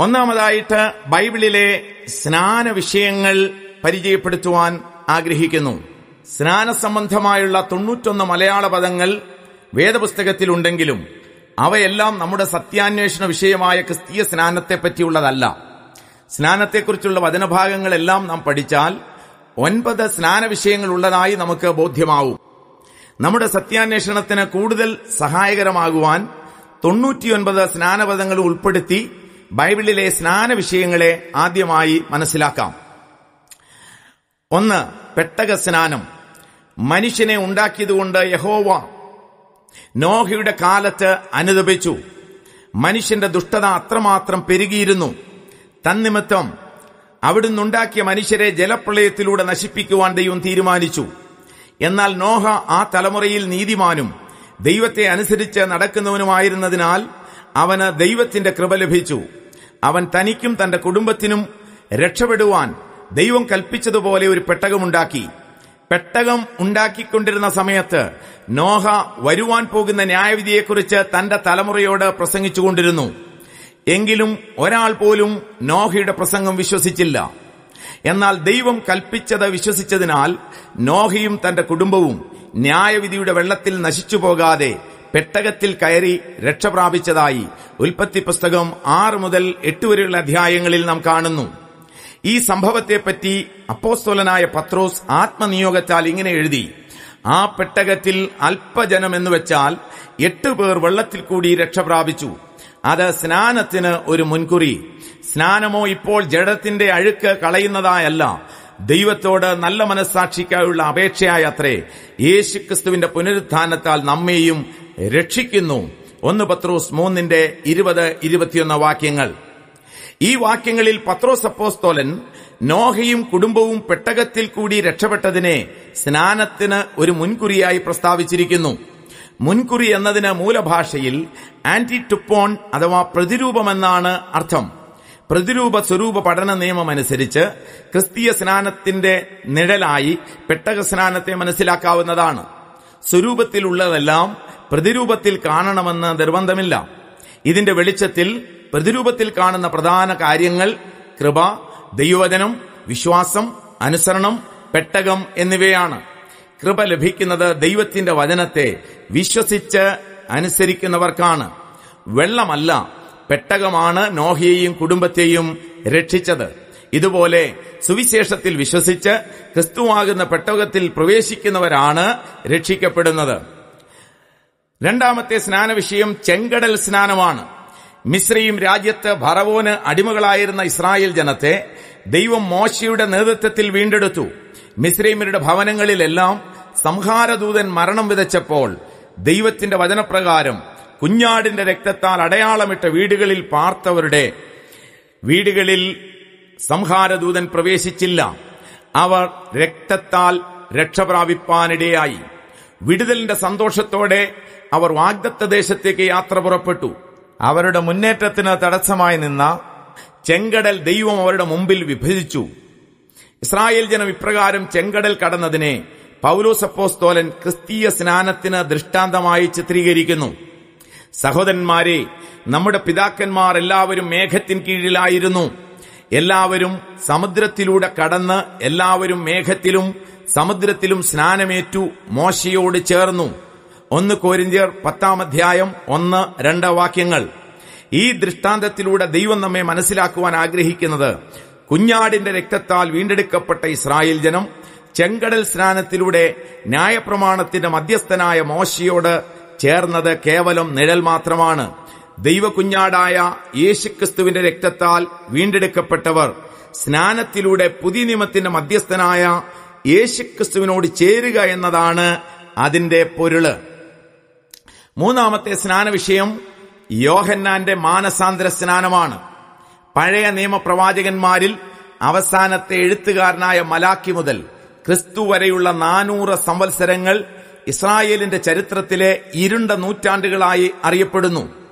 ഒന്നാമതായിട്ട് ബൈബിളിലെ സ്നാന വിഷയങ്ങൾ പരിചയപ്പെടുത്തുവാൻ ആഗ്രഹിക്കുന്നു. സ്നാന സംബന്ധമായുള്ള തൊണ്ണൂറ്റൊന്ന് മലയാള പദങ്ങൾ വേദപുസ്തകത്തിലുണ്ടെങ്കിലും അവയെല്ലാം നമ്മുടെ സത്യാന്വേഷണ വിഷയമായ ക്രിസ്തീയ സ്നാനത്തെ പറ്റിയുള്ളതല്ല സ്നാനത്തെക്കുറിച്ചുള്ള വചനഭാഗങ്ങളെല്ലാം നാം പഠിച്ചാൽ ഒൻപത് സ്നാന വിഷയങ്ങൾ ഉള്ളതായി നമുക്ക് ബോധ്യമാവും. നമ്മുടെ സത്യാന്വേഷണത്തിന് കൂടുതൽ സഹായകരമാകുവാൻ തൊണ്ണൂറ്റിയൊൻപത് സ്നാനപദങ്ങൾ ഉൾപ്പെടുത്തി ബൈബിളിലെ സ്നാന വിഷയങ്ങളെ ആദ്യമായി മനസ്സിലാക്കാം. ഒന്ന് പെട്ടക സ്നാനം. മനുഷ്യനെ ഉണ്ടാക്കിയതുകൊണ്ട് യഹോവ നോഹയുടെ കാലത്ത് അനുദപിച്ചു മനുഷ്യന്റെ ദുഷ്ടത അത്രമാത്രം പെരുകിയിരുന്നു. തന്നിമിത്തം അവിടുന്ന് ഉണ്ടാക്കിയ മനുഷ്യരെ ജലപ്രളയത്തിലൂടെ നശിപ്പിക്കുവാൻ ദൈവം തീരുമാനിച്ചു. എന്നാൽ നോഹ ആ തലമുറയിൽ നീതിമാനും ദൈവത്തെ അനുസരിച്ച് നടക്കുന്നവനുമായിരുന്നതിനാൽ അവന് ദൈവത്തിന്റെ കൃപ ലഭിച്ചു. അവൻ തനിക്കും തന്റെ കുടുംബത്തിനും രക്ഷപ്പെടുവാൻ ദൈവം കൽപ്പിച്ചതുപോലെ ഒരു പെട്ടകമുണ്ടാക്കി. പെട്ടകം ഉണ്ടാക്കിക്കൊണ്ടിരുന്ന സമയത്ത് നോഹ വരുവാൻ പോകുന്ന ന്യായവിധിയെക്കുറിച്ച് തന്റെ തലമുറയോട് പ്രസംഗിച്ചുകൊണ്ടിരുന്നു. എങ്കിലും ഒരാൾ പോലും നോഹയുടെ പ്രസംഗം വിശ്വസിച്ചില്ല. എന്നാൽ ദൈവം കൽപ്പിച്ചത് വിശ്വസിച്ചതിനാൽ നോഹയും തന്റെ കുടുംബവും ന്യായവിധിയുടെ വെള്ളത്തിൽ നശിച്ചു പോകാതെ പെട്ടകത്തിൽ കയറി രക്ഷപ്രാപിച്ചതായി ഉൽപ്പത്തി പുസ്തകം ആറ് മുതൽ എട്ട് വരെയുള്ള അധ്യായങ്ങളിൽ നാം കാണുന്നു. ഈ സംഭവത്തെപ്പറ്റി അപ്പോസ്തോലനായ പത്രോസ് ആത്മനിയോഗത്താൽ ഇങ്ങനെ എഴുതി ആ പെട്ടകത്തിൽ അല്പജനം എന്ന് വെച്ചാൽ എട്ട് പേർ വെള്ളത്തിൽ കൂടി രക്ഷപ്രാപിച്ചു അത് സ്നാനത്തിന് ഒരു മുൻകുറി. സ്നാനമോ ഇപ്പോൾ ജഡത്തിന്റെ അഴുക്ക് കളയുന്നതായല്ല. ദൈവത്തോട് നല്ല മനസ്സാക്ഷിക്കായുള്ള അപേക്ഷയായ അത്രേ യേശുക്രിസ്തുവിന്റെ പുനരുത്ഥാനത്താൽ നമ്മെയും രക്ഷിക്കുന്നു. ഒന്ന് പത്രോസ് മൂന്നിന്റെ ഇരുപത് ഇരുപത്തിയൊന്ന് വാക്യങ്ങൾ. ഈ വാക്യങ്ങളിൽ പത്രോസ് അപ്പോസ്തോലൻ നോഹയും കുടുംബവും പെട്ടകത്തിൽ കൂടി രക്ഷപ്പെട്ടതിനെ സ്നാനത്തിന് ഒരു മുൻകുറിയായി പ്രസ്താവിച്ചിരിക്കുന്നു. മുൻകുറി എന്നതിന് മൂലഭാഷയിൽ ആന്റി ടുപ്പോൺ അഥവാ പ്രതിരൂപമെന്നാണ് അർത്ഥം. പ്രതിരൂപ സ്വരൂപ പഠന നിയമം അനുസരിച്ച് ക്രിസ്തീയ സ്നാനത്തിന്റെ നിഴലായി പെട്ടക സ്നാനത്തെ മനസ്സിലാക്കാവുന്നതാണ്. സ്വരൂപത്തിലുള്ളതെല്ലാം പ്രതിരൂപത്തിൽ കാണണമെന്ന് നിർബന്ധമില്ല. ഇതിന്റെ വെളിച്ചത്തിൽ പ്രതിരൂപത്തിൽ കാണുന്ന പ്രധാന കാര്യങ്ങൾ കൃപ ദൈവവചനം വിശ്വാസം അനുസരണം പെട്ടകം എന്നിവയാണ്. കൃപ ലഭിക്കുന്നത് ദൈവത്തിന്റെ വചനത്തെ വിശ്വസിച്ച് അനുസരിക്കുന്നവർക്കാണ്. വെള്ളമല്ല പെട്ടകമാണ് നോഹയെയും കുടുംബത്തെയും രക്ഷിച്ചത്. ഇതുപോലെ സുവിശേഷത്തിൽ വിശ്വസിച്ച് ക്രിസ്തുവാകുന്ന പെട്ടകത്തിൽ പ്രവേശിക്കുന്നവരാണ് രക്ഷിക്കപ്പെടുന്നത്. രണ്ടാമത്തെ സ്നാന വിഷയം ചെങ്കടൽ സ്നാനമാണ്. മിശ്രയും രാജ്യത്ത് ഭറവോന് അടിമകളായിരുന്ന ഇസ്രായേൽ ജനത്തെ ദൈവം മോശയുടെ നേതൃത്വത്തിൽ വീണ്ടെടുത്തു. മിശ്രീമരുടെ ഭവനങ്ങളിലെല്ലാം സംഹാരദൂതൻ മരണം വിതച്ചപ്പോൾ ദൈവത്തിന്റെ വചനപ്രകാരം കുഞ്ഞാടിന്റെ രക്തത്താൽ അടയാളമിട്ട വീടുകളിൽ പാർത്തവരുടെ വീടുകളിൽ സംഹാരദൂതൻ പ്രവേശിച്ചില്ല. അവർ രക്തത്താൽ രക്ഷപ്രാപിപ്പാനിടയായി. വിടുതലിന്റെ സന്തോഷത്തോടെ അവർ വാഗ്ദത്ത ദേശത്തേക്ക് യാത്ര പുറപ്പെട്ടു. അവരുടെ മുന്നേറ്റത്തിന് തടസ്സമായി നിന്ന ചെങ്കടൽ ദൈവം അവരുടെ മുമ്പിൽ വിഭജിച്ചു. ഇസ്രായേൽ ജനം ഇപ്രകാരം ചെങ്കടൽ കടന്നതിനെ പൗലോസപ്പോസ്തോലൻ ക്രിസ്തീയ സ്നാനത്തിന് ദൃഷ്ടാന്തമായി ചിത്രീകരിക്കുന്നു. സഹോദരന്മാരെ നമ്മുടെ പിതാക്കന്മാർ എല്ലാവരും മേഘത്തിൻ കീഴിലായിരുന്നു. എല്ലാവരും സമുദ്രത്തിലൂടെ കടന്ന് എല്ലാവരും മേഘത്തിലും സമുദ്രത്തിലും സ്നാനമേറ്റു മോശയോട് ചേർന്നു. ഒന്ന് കോരിന്ത്യർ പത്താം അധ്യായം ഒന്ന് രണ്ട് വാക്യങ്ങൾ. ഈ ദൃഷ്ടാന്തത്തിലൂടെ ദൈവം നമ്മെ മനസ്സിലാക്കുവാൻ ആഗ്രഹിക്കുന്നത് കുഞ്ഞാടിന്റെ രക്തത്താൽ വീണ്ടെടുക്കപ്പെട്ട ഇസ്രായേൽ ജനം ചെങ്കടൽ സ്നാനത്തിലൂടെ ന്യായപ്രമാണത്തിന്റെ മധ്യസ്ഥനായ മോശയോട് ചേർന്നത് കേവലം നിഴൽ മാത്രമാണ്. ദൈവകുഞ്ഞാടായ യേശുക്രിസ്തുവിന്റെ രക്തത്താൽ വീണ്ടെടുക്കപ്പെട്ടവർ സ്നാനത്തിലൂടെ പുതിയ നിയമത്തിന്റെ മധ്യസ്ഥനായ യേശുക്രിസ്തുവിനോട് ചേരുക എന്നതാണ് അതിന്റെ പൊരുൾ മൂന്നാമത്തെ സ്നാന വിഷയം യോഹന്നാന്റെ മാനസാന്തര സ്നാനമാണ്. പഴയ നിയമപ്രവാചകന്മാരിൽ അവസാനത്തെ എഴുത്തുകാരനായ മലാക്കി മുതൽ ക്രിസ്തു വരെയുള്ള നാനൂറ് സംവത്സരങ്ങൾ ഇസ്രായേലിന്റെ ചരിത്രത്തിലെ ഇരുണ്ട നൂറ്റാണ്ടുകളായി അറിയപ്പെടുന്നു.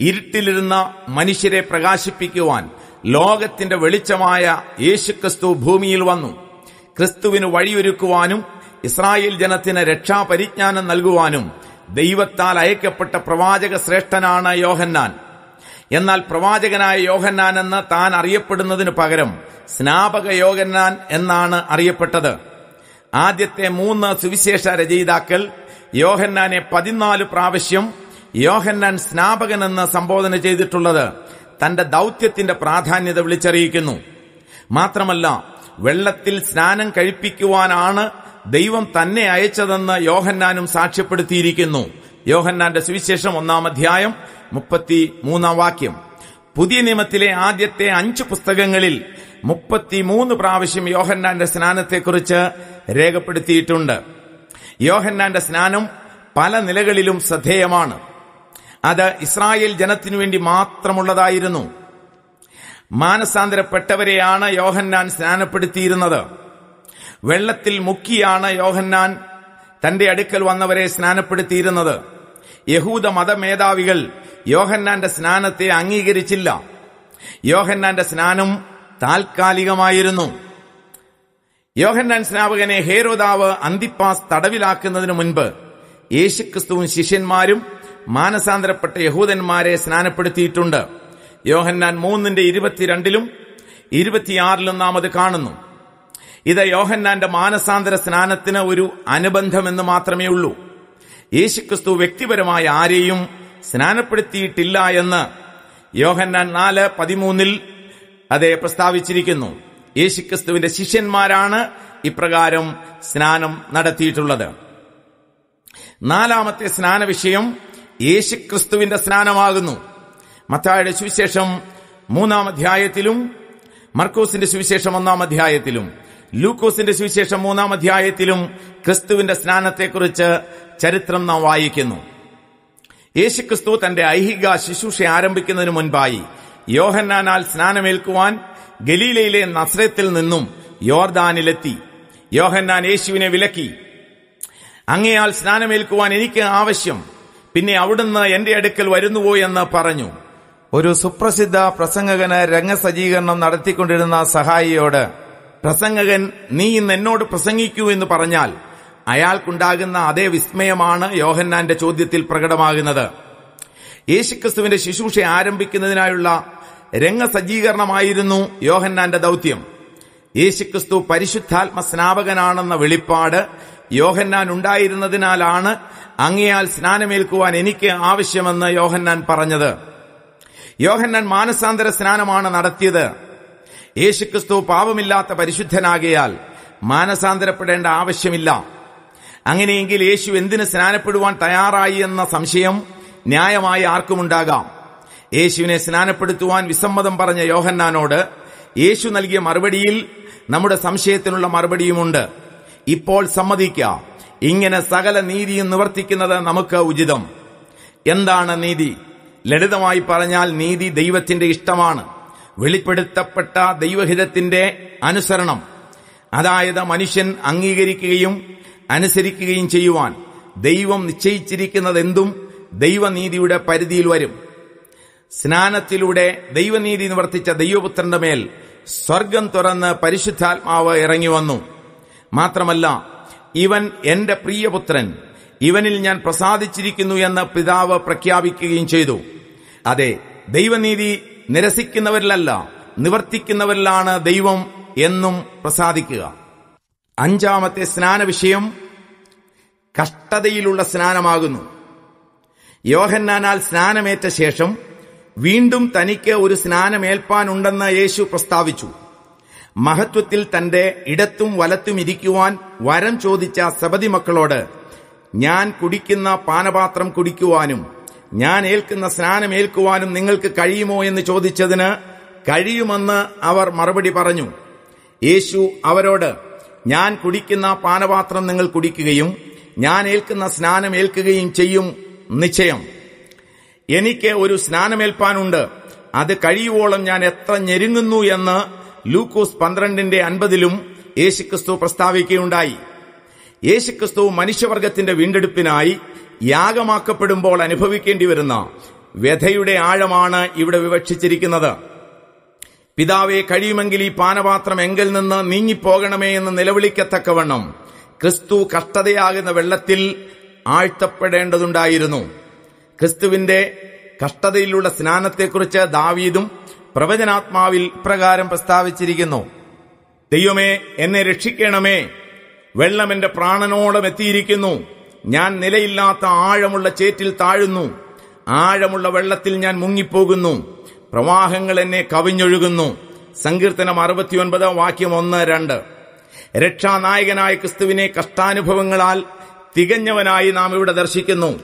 ഇരുട്ടിലിരുന്ന മനുഷ്യരെ പ്രകാശിപ്പിക്കുവാൻ ലോകത്തിന്റെ വെളിച്ചമായ യേശുക്രിസ്തു ഭൂമിയിൽ വന്നു. ക്രിസ്തുവിന് വഴിയൊരുക്കുവാനും ഇസ്രായേൽ ജനത്തിന് രക്ഷാപരിജ്ഞാനം നൽകുവാനും ദൈവത്താൽ അയക്കപ്പെട്ട പ്രവാചക ശ്രേഷ്ഠനാണ് യോഹന്നാൻ. എന്നാൽ പ്രവാചകനായ യോഹന്നാൻ എന്ന് താൻ അറിയപ്പെടുന്നതിനു പകരം സ്നാപക യോഹന്നാൻ എന്നാണ് അറിയപ്പെട്ടത്. ആദ്യത്തെ മൂന്ന് സുവിശേഷ രചയിതാക്കൾ യോഹന്നാനെ പതിനാല് പ്രാവശ്യം യോഹന്നാൻ സ്നാപകൻ എന്ന് സംബോധന ചെയ്തിട്ടുള്ളത് തന്റെ ദൗത്യത്തിന്റെ പ്രാധാന്യത വിളിച്ചറിയിക്കുന്നു. മാത്രമല്ല വെള്ളത്തിൽ സ്നാനം കഴിപ്പിക്കുവാനാണ് ദൈവം തന്നെ അയച്ചതെന്ന് യോഹന്നാനും സാക്ഷ്യപ്പെടുത്തിയിരിക്കുന്നു. യോഹന്നാന്റെ സുവിശേഷം ഒന്നാം അധ്യായം മുപ്പത്തി മൂന്നാം വാക്യം. പുതിയ നിയമത്തിലെ ആദ്യത്തെ അഞ്ച് പുസ്തകങ്ങളിൽ മുപ്പത്തിമൂന്ന് പ്രാവശ്യം യോഹന്നാന്റെ സ്നാനത്തെക്കുറിച്ച് രേഖപ്പെടുത്തിയിട്ടുണ്ട്. യോഹന്നാന്റെ സ്നാനം പല നിലകളിലും ശ്രദ്ധേയമാണ്. അത് ഇസ്രായേൽ ജനത്തിനു വേണ്ടി മാത്രമുള്ളതായിരുന്നു. മാനസാന്തരപ്പെട്ടവരെയാണ് യോഹന്നാൻ സ്നാനപ്പെടുത്തിയിരുന്നത്. വെള്ളത്തിൽ മുക്കിയാണ് യോഹന്നാൻ തന്റെ അടുക്കൽ വന്നവരെ സ്നാനപ്പെടുത്തിയിരുന്നത്. യഹൂദ മതമേധാവികൾ യോഹന്നാന്റെ സ്നാനത്തെ അംഗീകരിച്ചില്ല. യോഹന്നാന്റെ സ്നാനം താൽക്കാലികമായിരുന്നു. യോഹന്നാൻ സ്നാപകനെ ഹേരോദാവ് അന്തിപ്പാസ് തടവിലാക്കുന്നതിനു മുൻപ് യേശുക്രിസ്തുവും ശിഷ്യന്മാരും മാനസാന്തരപ്പെട്ട യഹൂദന്മാരെ സ്നാനപ്പെടുത്തിയിട്ടുണ്ട്. യോഹന്നാൻ മൂന്നിന്റെ ഇരുപത്തിരണ്ടിലും ഇരുപത്തിയാറിലും നാം അത് കാണുന്നു. ഇത് യോഹന്നാന്റെ മാനസാന്തര സ്നാനത്തിന് ഒരു അനുബന്ധമെന്ന് മാത്രമേ ഉള്ളൂ. യേശുക്രിസ്തു വ്യക്തിപരമായ ആരെയും സ്നാനപ്പെടുത്തിയിട്ടില്ല എന്ന് യോഹന്നാൻ നാല് പതിമൂന്നിൽ അതെ പ്രസ്താവിച്ചിരിക്കുന്നു. യേശുക്രിസ്തുവിന്റെ ശിഷ്യന്മാരാണ് ഇപ്രകാരം സ്നാനം നടത്തിയിട്ടുള്ളത്. നാലാമത്തെ സ്നാന വിഷയം യേശുക്രിസ്തുവിന്റെ സ്നാനമാകുന്നു. മത്തായുടെ സുവിശേഷം മൂന്നാം അധ്യായത്തിലും മർക്കോസിന്റെ സുവിശേഷം ഒന്നാം അധ്യായത്തിലും ലൂക്കോസിന്റെ സുവിശേഷം മൂന്നാം അധ്യായത്തിലും ക്രിസ്തുവിന്റെ സ്നാനത്തെക്കുറിച്ച് ചരിത്രം നാം വായിക്കുന്നു. യേശുക്രിസ്തു തന്റെ ഐഹിക ശുശ്രൂഷ ആരംഭിക്കുന്നതിന് മുൻപായി യോഹന്നാനാൽ സ്നാനമേൽക്കുവാൻ ഗലീലയിലെ നസ്രത്തിൽ നിന്നും യോർദാനിലെത്തി. യോഹന്നാൻ യേശുവിനെ വിലക്കി. അങ്ങയാൽ സ്നാനമേൽക്കുവാൻ എനിക്ക് ആവശ്യം. പിന്നെ അവിടുന്ന് എന്റെ അടുക്കൽ വരുന്നുവോ എന്ന് പറഞ്ഞു. ഒരു സുപ്രസിദ്ധ പ്രസംഗകന് രംഗസജ്ജീകരണം നടത്തിക്കൊണ്ടിരുന്ന സഹായിയോട് പ്രസംഗകൻ നീ ഇന്ന് എന്നോട് പ്രസംഗിക്കൂ എന്ന് പറഞ്ഞാൽ അയാൾക്കുണ്ടാകുന്ന അതേ വിസ്മയമാണ് യോഹന്നാന്റെ ചോദ്യത്തിൽ പ്രകടമാകുന്നത്. യേശുക്രിസ്തുവിന്റെ ശുശ്രൂഷ ആരംഭിക്കുന്നതിനായുള്ള രംഗസജ്ജീകരണമായിരുന്നു യോഹന്നാന്റെ ദൗത്യം. യേശുക്രിസ്തു പരിശുദ്ധാത്മ സ്നാപകനാണെന്ന വെളിപ്പാട് യോഹന്നാൻ ഉണ്ടായിരുന്നതിനാലാണ് അങ്ങയാൽ സ്നാനമേൽക്കുവാൻ എനിക്ക് ആവശ്യമെന്ന് യോഹന്നാൻ പറഞ്ഞത്. യോഹന്നാൻ മാനസാന്തര സ്നാനമാണ് നടത്തിയത്. യേശുക്രിസ്തു പാപമില്ലാത്ത പരിശുദ്ധനാകിയാൽ മാനസാന്തരപ്പെടേണ്ട ആവശ്യമില്ല. അങ്ങനെയെങ്കിൽ യേശു എന്തിന് സ്നാനപ്പെടുവാൻ തയ്യാറായി എന്ന സംശയം ന്യായമായി ആർക്കുമുണ്ടാകാം. യേശുവിനെ സ്നാനപ്പെടുത്തുവാൻ വിസമ്മതം പറഞ്ഞ യോഹന്നാനോട് യേശു നൽകിയ മറുപടിയിൽ നമ്മുടെ സംശയത്തിനുള്ള മറുപടിയുമുണ്ട്. ഇപ്പോൾ സമ്മതിക്കാം. ഇങ്ങനെ സകല നീതിയും നിവർത്തിക്കുന്നത് നമുക്ക് ഉചിതം. എന്താണ് നീതി? ലളിതമായി പറഞ്ഞാൽ നീതി ദൈവത്തിന്റെ ഇഷ്ടമാണ്. വെളിപ്പെടുത്തപ്പെട്ട ദൈവഹിതത്തിന്റെ അനുസരണം. അതായത് മനുഷ്യൻ അംഗീകരിക്കുകയും അനുസരിക്കുകയും ചെയ്യുവാൻ. ദൈവം നിശ്ചയിച്ചിരിക്കുന്നതെന്തും ദൈവനീതിയുടെ പരിധിയിൽ വരും. സ്നാനത്തിലൂടെ ദൈവനീതി നിവർത്തിച്ച ദൈവപുത്രന്റെ മേൽ സ്വർഗം തുറന്ന് പരിശുദ്ധാത്മാവ് ഇറങ്ങി വന്നു. മാത്രമല്ല ഇവൻ എന്റെ പ്രിയപുത്രൻ. ഇവനിൽ ഞാൻ പ്രസാദിച്ചിരിക്കുന്നു എന്ന് പിതാവ് പ്രഖ്യാപിക്കുകയും ചെയ്തു. അതെ ദൈവനീതി നിരസിക്കുന്നവരിലല്ല നിവർത്തിക്കുന്നവരിലാണ് ദൈവം എന്നും പ്രസാദിക്കുക. അഞ്ചാമത്തെ സ്നാന വിഷയം കഷ്ടതയിലുള്ള സ്നാനമാകുന്നു. യോഹന്നാനാൽ സ്നാനമേറ്റ ശേഷം വീണ്ടും തനിക്ക് ഒരു സ്നാനമേൽപ്പാനുണ്ടെന്ന് യേശു പ്രസ്താവിച്ചു. മഹത്വത്തിൽ തന്റെ ഇടത്തും വലത്തും ഇരിക്കുവാൻ വരം ചോദിച്ച സബതി മക്കളോട് ഞാൻ കുടിക്കുന്ന പാനപാത്രം കുടിക്കുവാനും ഞാൻ ഏൽക്കുന്ന സ്നാനം ഏൽക്കുവാനും നിങ്ങൾക്ക് കഴിയുമോ? എന്ന് ചോദിച്ചതിന് കഴിയുമെന്ന് അവർ മറുപടി പറഞ്ഞു. യേശു അവരോട് ഞാൻ കുടിക്കുന്ന പാനപാത്രം നിങ്ങൾ കുടിക്കുകയും ഞാൻ ഏൽക്കുന്ന സ്നാനം ഏൽക്കുകയും ചെയ്യും നിശ്ചയം. എനിക്ക് ഒരു സ്നാനമേൽപ്പാനുണ്ട്. അത് കഴിയുവോളം ഞാൻ എത്ര ഞെരുങ്ങുന്നു എന്ന് ലൂക്കോസ് പന്ത്രണ്ടിന്റെ അൻപതിലും യേശുക്രിസ്തു പ്രസ്താവിക്കുകയുണ്ടായി. യേശുക്രിസ്തു മനുഷ്യവർഗത്തിന്റെ വീണ്ടെടുപ്പിനായി യാഗമാക്കപ്പെടുമ്പോൾ അനുഭവിക്കേണ്ടി വരുന്ന വ്യഥയുടെ ആഴമാണ് ഇവിടെ വിവക്ഷിച്ചിരിക്കുന്നത്. പിതാവെ കഴിയുമെങ്കിൽ ഈ പാനപാത്രം എങ്കിൽ നിന്ന് നീങ്ങിപ്പോകണമേ എന്ന് നിലവിളിക്കത്തക്കവണ്ണം ക്രിസ്തു കഷ്ടതയാകുന്ന വെള്ളത്തിൽ ആഴ്ത്തപ്പെടേണ്ടതുണ്ടായിരുന്നു. ക്രിസ്തുവിന്റെ കഷ്ടതയിലുള്ള സ്നാനത്തെക്കുറിച്ച് ദാവീദും പ്രവചനാത്മാവിൽ പ്രകാരം പ്രസ്താവിച്ചിരിക്കുന്നു. ദൈവമേ എന്നെ രക്ഷിക്കണമേ. വെള്ളം എന്റെ പ്രാണനോളം എത്തിയിരിക്കുന്നു. ഞാൻ നിലയില്ലാത്ത ആഴമുള്ള ചേറ്റിൽ താഴുന്നു. ആഴമുള്ള വെള്ളത്തിൽ ഞാൻ മുങ്ങിപ്പോകുന്നു. പ്രവാഹങ്ങൾ എന്നെ കവിഞ്ഞൊഴുകുന്നു. സങ്കീർത്തനം അറുപത്തിയൊൻപത് വാക്യം ഒന്ന് രണ്ട്. രക്ഷാനായകനായ ക്രിസ്തുവിനെ കഷ്ടാനുഭവങ്ങളാൽ തികഞ്ഞവനായി നാം ഇവിടെ ദർശിക്കുന്നു.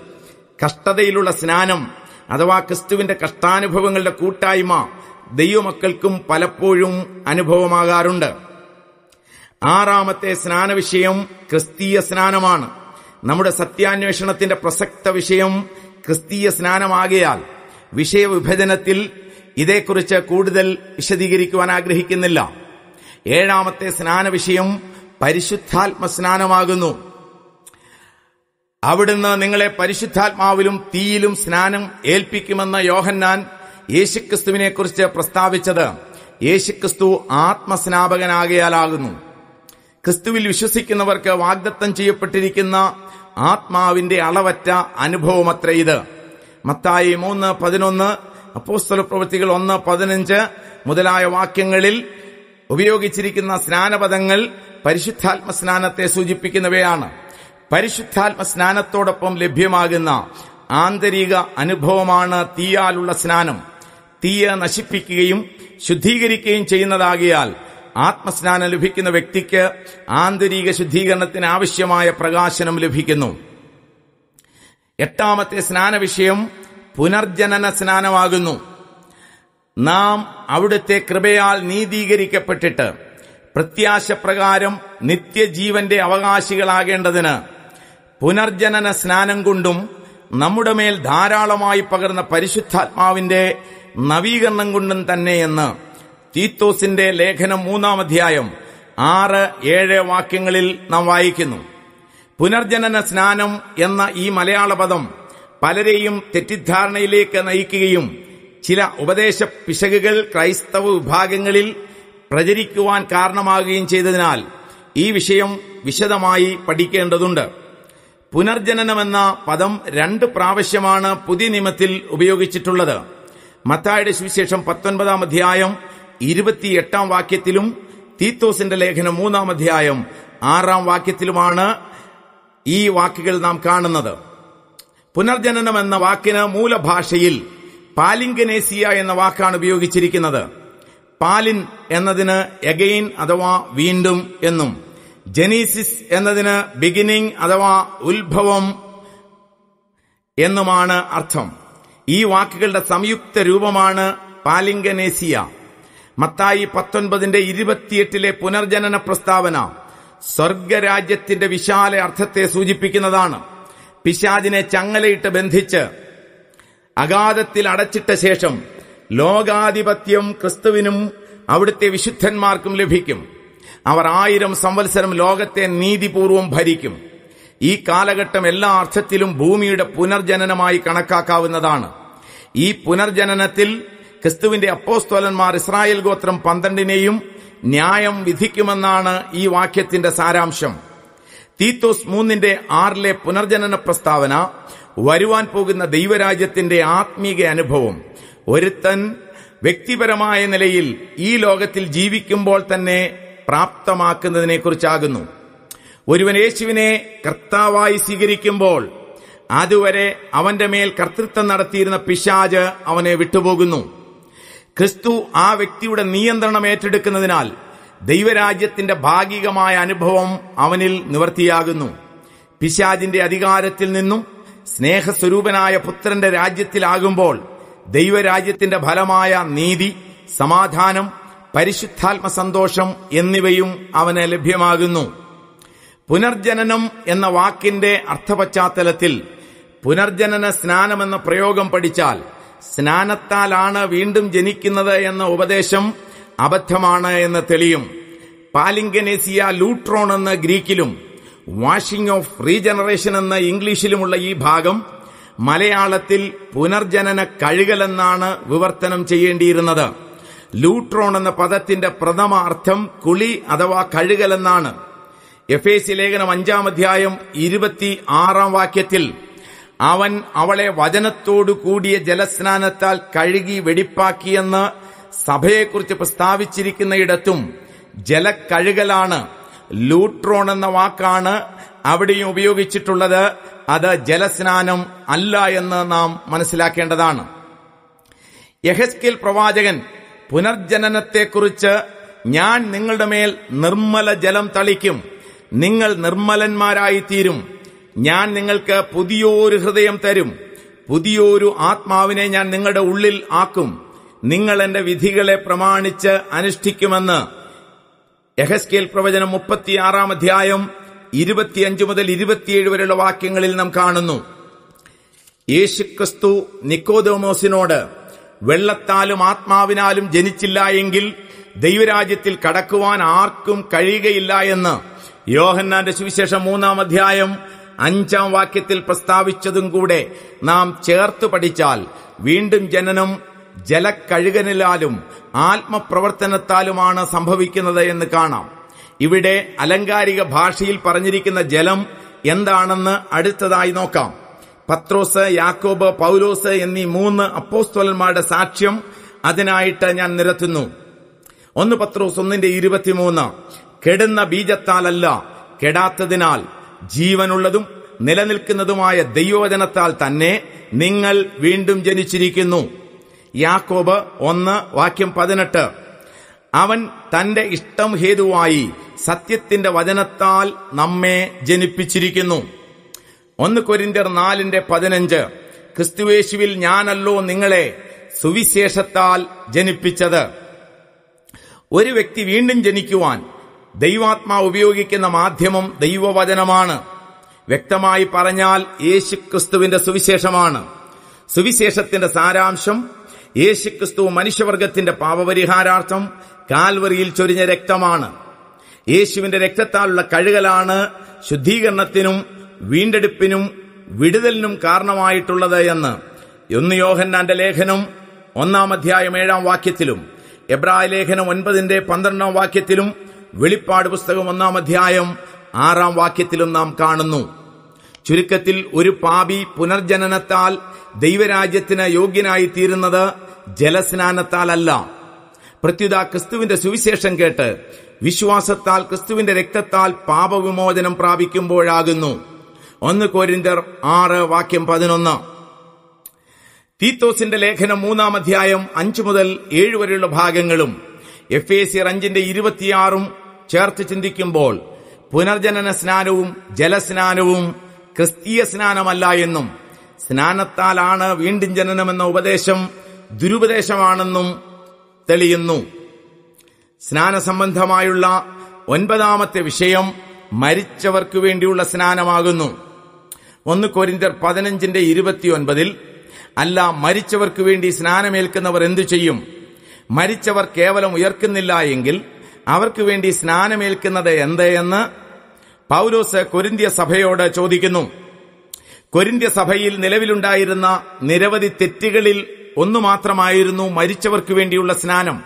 കഷ്ടതയിലുള്ള സ്നാനം അഥവാ ക്രിസ്തുവിന്റെ കഷ്ടാനുഭവങ്ങളുടെ കൂട്ടായ്മ ദൈവമക്കൾക്കും പലപ്പോഴും അനുഭവമാകാറുണ്ട്. ആറാമത്തെ സ്നാനവിഷയം ക്രിസ്തീയ സ്നാനമാണ്. നമ്മുടെ സത്യാന്വേഷണത്തിന്റെ പ്രസക്ത വിഷയം ക്രിസ്തീയ സ്നാനമാകയാൽ വിഷയവിഭജനത്തിൽ ഇതേക്കുറിച്ച് കൂടുതൽ വിശദീകരിക്കുവാൻ ആഗ്രഹിക്കുന്നില്ല. ഏഴാമത്തെ സ്നാനവിഷയം പരിശുദ്ധാത്മ സ്നാനമാകുന്നു. അവിടുന്ന് നിങ്ങളെ പരിശുദ്ധാത്മാവിലും തീയിലും സ്നാനം ഏൽപ്പിക്കുമെന്ന യോഹന്നാൻ യേശുക്രിസ്തുവിനെ കുറിച്ച് പ്രസ്താവിച്ചത് യേശുക്രിസ്തു ആത്മസ്നാപകനാകയാലാകുന്നു. ക്രിസ്തുവിൽ വിശ്വസിക്കുന്നവർക്ക് വാഗ്ദത്തം ചെയ്യപ്പെട്ടിരിക്കുന്ന ആത്മാവിന്റെ അളവറ്റ അനുഭവമത്ര ഇത്. മത്തായി മൂന്ന് പതിനൊന്ന് അപ്പോസ്തല പ്രവൃത്തികൾ ഒന്ന് പതിനഞ്ച് മുതലായ വാക്യങ്ങളിൽ ഉപയോഗിച്ചിരിക്കുന്ന സ്നാനപദങ്ങൾ പരിശുദ്ധാത്മ സ്നാനത്തെ സൂചിപ്പിക്കുന്നവയാണ്. പരിശുദ്ധാത്മ സ്നാനത്തോടൊപ്പം ലഭ്യമാകുന്ന ആന്തരിക അനുഭവമാണ് തീയാലുള്ള സ്നാനം. തീയ നശിപ്പിക്കുകയും ശുദ്ധീകരിക്കുകയും ചെയ്യുന്നതാകിയാൽ ആത്മസ്നാനം ലഭിക്കുന്ന വ്യക്തിക്ക് ആന്തരിക ശുദ്ധീകരണത്തിന് ആവശ്യമായ പ്രകാശനം ലഭിക്കുന്നു. എട്ടാമത്തെ സ്നാന വിഷയം പുനർജനന സ്നാനമാകുന്നു. നാം അവിടുത്തെ കൃപയാൽ നീതീകരിക്കപ്പെട്ടിട്ട് പ്രത്യാശ പ്രകാരം നിത്യജീവന്റെ അവകാശികളാകേണ്ടതിന് പുനർജനന സ്നാനം കൊണ്ടും നമ്മുടെ മേൽ ധാരാളമായി പകർന്ന പരിശുദ്ധാത്മാവിന്റെ നവീകരണം കൊണ്ടും തന്നെയെന്ന് തീത്തോസിന്റെ ലേഖനം മൂന്നാം അധ്യായം ആറ് ഏഴ് വാക്യങ്ങളിൽ നാം വായിക്കുന്നു. പുനർജനന സ്നാനം എന്ന ഈ മലയാള പദം പലരെയും തെറ്റിദ്ധാരണയിലേക്ക് നയിക്കുകയും ചില ഉപദേശ പിശകുകൾ ക്രൈസ്തവ വിഭാഗങ്ങളിൽ പ്രചരിക്കുവാൻ കാരണമാകുകയും ചെയ്തതിനാൽ ഈ വിഷയം വിശദമായി പഠിക്കേണ്ടതുണ്ട്. പുനർജനനമെന്ന പദം രണ്ട് പ്രാവശ്യമാണ് പുതിയ നിയമത്തിൽ ഉപയോഗിച്ചിട്ടുള്ളത്. മത്തായുടെ സുവിശേഷം പത്തൊൻപതാം അധ്യായം ഇരുപത്തിയെട്ടാം വാക്യത്തിലും തീത്തോസിന്റെ ലേഖനം മൂന്നാം അധ്യായം ആറാം വാക്യത്തിലുമാണ് ഈ വാക്കുകൾ നാം കാണുന്നത്. പുനർജനനം എന്ന വാക്കിന് മൂലഭാഷയിൽ പാലിംഗനേസിയ എന്ന വാക്കാണ് ഉപയോഗിച്ചിരിക്കുന്നത്. പാലിൻ എന്നതിന് എഗെയിൻ അഥവാ വീണ്ടും എന്നും ജനീസിസ് എന്നതിന് ബിഗിനിങ് അഥവാ ഉത്ഭവം എന്നുമാണ് അർത്ഥം. ഈ വാക്കുകളുടെ സംയുക്ത രൂപമാണ് പാലിംഗനേസിയ. മത്തായി പത്തൊൻപതിന്റെ ഇരുപത്തിയെട്ടിലെ പുനർജനന പ്രസ്താവന സ്വർഗരാജ്യത്തിന്റെ വിശാല അർത്ഥത്തെ സൂചിപ്പിക്കുന്നതാണ്. പിശാദിനെ ചങ്ങലയിട്ട് ബന്ധിച്ച് അഗാധത്തിൽ അടച്ചിട്ട ശേഷം ലോകാധിപത്യം ക്രിസ്തുവിനും അവിടുത്തെ വിശുദ്ധന്മാർക്കും ലഭിക്കും. അവർ ആയിരം സംവത്സരം ലോകത്തെ നീതിപൂർവം ഭരിക്കും. ഈ കാലഘട്ടം എല്ലാ അർത്ഥത്തിലും ഭൂമിയുടെ പുനർജനനമായി കണക്കാക്കാവുന്നതാണ്. ഈ പുനർജനനത്തിൽ ക്രിസ്തുവിന്റെ അപ്പോസ്തോലന്മാർ ഇസ്രായേൽ ഗോത്രം പന്ത്രണ്ടിനെയും ന്യായം വിധിക്കുമെന്നാണ് ഈ വാക്യത്തിന്റെ സാരാംശം. തീത്തോസ് മൂന്നിന്റെ ആറിലെ പുനർജനന പ്രസ്താവന വരുവാൻ പോകുന്ന ദൈവരാജ്യത്തിന്റെ ആത്മീക അനുഭവം. ഒരുത്തൻ വ്യക്തിപരമായ നിലയിൽ ഈ ലോകത്തിൽ ജീവിക്കുമ്പോൾ തന്നെ പ്രാപ്തമാക്കുന്നതിനെക്കുറിച്ചാകുന്നു. ഒരുവൻ യേശുവിനെ കർത്താവായി സ്വീകരിക്കുമ്പോൾ അതുവരെ അവന്റെ മേൽ കർത്തൃത്വം നടത്തിയിരുന്ന പിശാജ് അവനെ വിട്ടുപോകുന്നു. ക്രിസ്തു ആ വ്യക്തിയുടെ നിയന്ത്രണം ഏറ്റെടുക്കുന്നതിനാൽ ദൈവരാജ്യത്തിന്റെ ഭാഗികമായ അനുഭവം അവനിൽ നിവർത്തിയാകുന്നു. പിശാജിന്റെ അധികാരത്തിൽ നിന്നും സ്നേഹസ്വരൂപനായ പുത്രന്റെ രാജ്യത്തിലാകുമ്പോൾ ദൈവരാജ്യത്തിന്റെ ഫലമായ നീതി സമാധാനം പരിശുദ്ധാത്മ സന്തോഷം എന്നിവയും അവന് ലഭ്യമാകുന്നു. പുനർജനനം എന്ന വാക്കിന്റെ അർത്ഥപശ്ചാത്തലത്തിൽ പുനർജനന സ്നാനം എന്ന പ്രയോഗം പഠിച്ചാൽ സ്നാനത്താലാണ് വീണ്ടും ജനിക്കുന്നത് എന്ന ഉപദേശം അബദ്ധമാണ് എന്ന് തെളിയും. പാലിംഗനേസിയ ലൂട്രോൺ എന്ന ഗ്രീക്കിലും വാഷിംഗ് ഓഫ് റീജനറേഷൻ എന്ന ഇംഗ്ലീഷിലുമുള്ള ഈ ഭാഗം മലയാളത്തിൽ പുനർജനന കഴുകലെന്നാണ് വിവർത്തനം ചെയ്യേണ്ടിയിരുന്നത്. ലൂട്രോൺ എന്ന പദത്തിന്റെ പ്രഥമ അർത്ഥം കുളി അഥവാ കഴുകലെന്നാണ്. എഫ് എ സി ലേഖനം അഞ്ചാം അധ്യായം ഇരുപത്തി ആറാം വാക്യത്തിൽ അവൻ അവളെ വചനത്തോടു കൂടിയ ജലസ്നാനത്താൽ കഴുകി വെടിപ്പാക്കിയെന്ന് സഭയെക്കുറിച്ച് പ്രസ്താവിച്ചിരിക്കുന്നയിടത്തും ജലക്കഴുകലാണ്. ലൂട്രോൺ എന്ന വാക്കാണ് അവിടെയും ഉപയോഗിച്ചിട്ടുള്ളത്. അത് ജലസ്നാനം അല്ല എന്ന് നാം മനസ്സിലാക്കേണ്ടതാണ്. യഹസ്കിൽ പ്രവാചകൻ പുനർജനനത്തെക്കുറിച്ച് ഞാൻ നിങ്ങളുടെ മേൽ നിർമ്മല ജലം തളിക്കും. നിങ്ങൾ നിർമ്മലന്മാരായി തീരും ഞാൻ നിങ്ങൾക്ക് പുതിയൊരു ഹൃദയം തരും. പുതിയൊരു ആത്മാവിനെ ഞാൻ നിങ്ങളുടെ ഉള്ളിൽ ആക്കും. നിങ്ങൾ എന്റെ വിധികളെ പ്രമാണിച്ച് അനുഷ്ഠിക്കുമെന്ന് യഹസ്കേൽ പ്രവചനം മുപ്പത്തിയാറാം അധ്യായം ഇരുപത്തിയഞ്ച് മുതൽ ഇരുപത്തിയേഴ് വരെയുള്ള വാക്യങ്ങളിൽ നാം കാണുന്നു. യേശുക്രിസ്തു നിക്കോദോമോസിനോട് വെള്ളത്താലും ആത്മാവിനാലും ജനിച്ചില്ല എങ്കിൽ ദൈവരാജ്യത്തിൽ കടക്കുവാൻ ആർക്കും കഴിയുകയില്ല എന്ന് യോഹന്നാന്റെ സുവിശേഷം മൂന്നാം അധ്യായം അഞ്ചാം വാക്യത്തിൽ പ്രസ്താവിച്ചതും കൂടെ നാം ചേർത്ത് പഠിച്ചാൽ വീണ്ടും ജനനം ജലക്കഴുകനിലാലും ആത്മപ്രവർത്തനത്താലുമാണ് സംഭവിക്കുന്നത് എന്ന് കാണാം. ഇവിടെ അലങ്കാരിക ഭാഷയിൽ പറഞ്ഞിരിക്കുന്ന ജലം എന്താണെന്ന് അടുത്തതായി നോക്കാം. പത്രോസ് യാക്കോബ് പൗലോസ് എന്നീ മൂന്ന് അപ്പോസ്തോലന്മാരുടെ സാക്ഷ്യം അതിനായിട്ട് ഞാൻ നിരത്തുന്നു. ഒന്ന് പത്രോസ് ഒന്നിന്റെ ഇരുപത്തിമൂന്ന്. കെടുന്ന ബീജത്താലല്ല. കെടാത്തതിനാൽ ജീവനുള്ളതും നിലനിൽക്കുന്നതുമായ ദൈവവചനത്താൽ തന്നെ നിങ്ങൾ വീണ്ടും ജനിച്ചിരിക്കുന്നു. യാക്കോബ് ഒന്ന് വാക്യം പതിനെട്ട്. അവൻ തന്റെ ഇഷ്ടം ഹേതുവായി സത്യത്തിന്റെ വചനത്താൽ നമ്മെ ജനിപ്പിച്ചിരിക്കുന്നു. ഒന്ന് കൊരിന്റർ നാലിന്റെ പതിനഞ്ച്. ക്രിസ്തുവേശുവിൽ ഞാനല്ലോ നിങ്ങളെ സുവിശേഷത്താൽ ജനിപ്പിച്ചത്. ഒരു വ്യക്തി വീണ്ടും ജനിക്കുവാൻ ദൈവാത്മാ ഉപയോഗിക്കുന്ന മാധ്യമം ദൈവവചനമാണ്. വ്യക്തമായി പറഞ്ഞാൽ യേശുക്രിസ്തുവിന്റെ സുവിശേഷമാണ്. സുവിശേഷത്തിന്റെ സാരാംശം യേശുക്രിസ്തു മനുഷ്യവർഗത്തിന്റെ പാപപരിഹാരാർത്ഥം കാൽവറിയിൽ ചൊരിഞ്ഞ രക്തമാണ്. യേശുവിന്റെ രക്തത്താലുള്ള കഴുകലാണ് ശുദ്ധീകരണത്തിനും വീണ്ടെടുപ്പിനും വിടുതലിനും കാരണമായിട്ടുള്ളത് എന്ന്. ഒന്ന് യോഹന്നാന്റെ ലേഖനം ഒന്നാം അധ്യായം ഏഴാം വാക്യത്തിലും എബ്രായ ലേഖനം ഒൻപതിന്റെ പന്ത്രണ്ടാം വാക്യത്തിലും വെളിപ്പാട് പുസ്തകം ഒന്നാം അധ്യായം ആറാം വാക്യത്തിലും നാം കാണുന്നു. ചുരുക്കത്തിൽ ഒരു പാപി പുനർജനനത്താൽ ദൈവരാജ്യത്തിന് യോഗ്യനായി തീരുന്നത് ജലസ്നാനത്താലല്ല. പ്രത്യുത ക്രിസ്തുവിന്റെ സുവിശേഷം കേട്ട് വിശ്വാസത്താൽ ക്രിസ്തുവിന്റെ രക്തത്താൽ പാപവിമോചനം പ്രാപിക്കുമ്പോഴാകുന്നു. ഒന്ന് കോരിന്തർ ആറ് വാക്യം പതിനൊന്ന്. തീത്തോസിന്റെ ലേഖനം മൂന്നാം അധ്യായം അഞ്ചു മുതൽ ഏഴ് വരെയുള്ള ഭാഗങ്ങളും എഫ് എ സി അഞ്ചിന്റെ ഇരുപത്തിയാറും ചേർത്ത് ചിന്തിക്കുമ്പോൾ പുനർജനന സ്നാനവും ജലസ്നാനവും ക്രിസ്തീയ സ്നാനമല്ല എന്നും സ്നാനത്താലാണ് വീണ്ടും ജനനമെന്ന ഉപദേശം ദുരുപദേശമാണെന്നും തെളിയുന്നു. സ്നാന സംബന്ധമായുള്ള ഒൻപതാമത്തെ വിഷയം മരിച്ചവർക്ക് വേണ്ടിയുള്ള സ്നാനമാകുന്നു. ഒന്ന് കൊരിന്തർ പതിനഞ്ചിന്റെ ഇരുപത്തിയൊൻപതിൽ അല്ല മരിച്ചവർക്ക് വേണ്ടി സ്നാനമേൽക്കുന്നവർ എന്തു ചെയ്യും? മരിച്ചവർ കേവലം ഉയർക്കുന്നില്ല എങ്കിൽ അവർക്ക് വേണ്ടി സ്നാനമേൽക്കുന്നത് എന്തെന്ന് പൗലോസ് കൊരിന്ത്യ സഭയോട് ചോദിക്കുന്നു. കൊരിന്ത്യ സഭയിൽ നിലവിലുണ്ടായിരുന്ന നിരവധി തെറ്റുകളിൽ ഒന്നു മാത്രമായിരുന്നു മരിച്ചവർക്ക് വേണ്ടിയുള്ള സ്നാനം.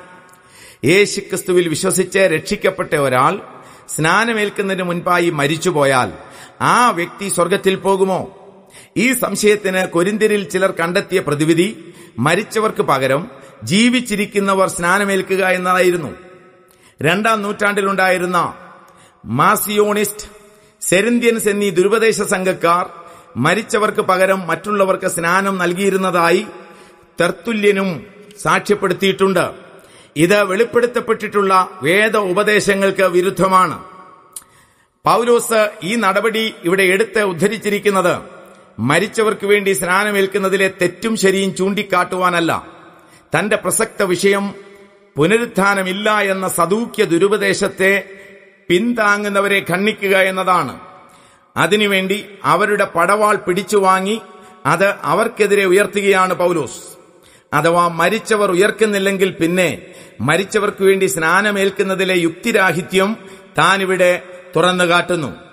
യേശുക്രിസ്തുവിൽ വിശ്വസിച്ച് രക്ഷിക്കപ്പെട്ട ഒരാൾ സ്നാനമേൽക്കുന്നതിന് മുൻപായി മരിച്ചുപോയാൽ ആ വ്യക്തി സ്വർഗത്തിൽ പോകുമോ? ഈ സംശയത്തിന് കൊരിന്തിരിൽ ചിലർ കണ്ടെത്തിയ പ്രതിവിധി മരിച്ചവർക്ക് പകരം ജീവിച്ചിരിക്കുന്നവർ സ്നാനമേൽക്കുക എന്നതായിരുന്നു രണ്ടാം നൂറ്റാണ്ടിലുണ്ടായിരുന്ന മാസിയോണിസ്റ്റ് സെരിന്ത്യൻസ് എന്നീ ദുരുപദേശ സംഘക്കാർ മരിച്ചവർക്ക് പകരം മറ്റുള്ളവർക്ക് സ്നാനം നൽകിയിരുന്നതായി തെർത്തുല്യനും സാക്ഷ്യപ്പെടുത്തിയിട്ടുണ്ട്. ഇത് വെളിപ്പെടുത്തപ്പെട്ടിട്ടുള്ള വേദ ഉപദേശങ്ങൾക്ക് വിരുദ്ധമാണ്. പൗലോസ് ഈ നടപടി ഇവിടെ എടുത്ത് ഉദ്ധരിച്ചിരിക്കുന്നത് മരിച്ചവർക്ക് വേണ്ടി സ്നാനമേൽക്കുന്നതിലെ തെറ്റും ശരിയും ചൂണ്ടിക്കാട്ടുവാനല്ല. തന്റെ പ്രസക്ത വിഷയം പുനരുത്ഥാനമില്ല എന്ന സദൂക്യ ദുരുപദേശത്തെ പിന്താങ്ങുന്നവരെ ഖണ്ഡിക്കുക എന്നതാണ്. അതിനുവേണ്ടി അവരുടെ പടവാൾ പിടിച്ചു വാങ്ങി അത് അവർക്കെതിരെ ഉയർത്തുകയാണ് പൗലോസ്. അഥവാ മരിച്ചവർ ഉയർക്കുന്നില്ലെങ്കിൽ പിന്നെ മരിച്ചവർക്ക് വേണ്ടി സ്നാനമേൽക്കുന്നതിലെ യുക്തിരാഹിത്യം താനിവിടെ തുറന്നു കാട്ടുന്നു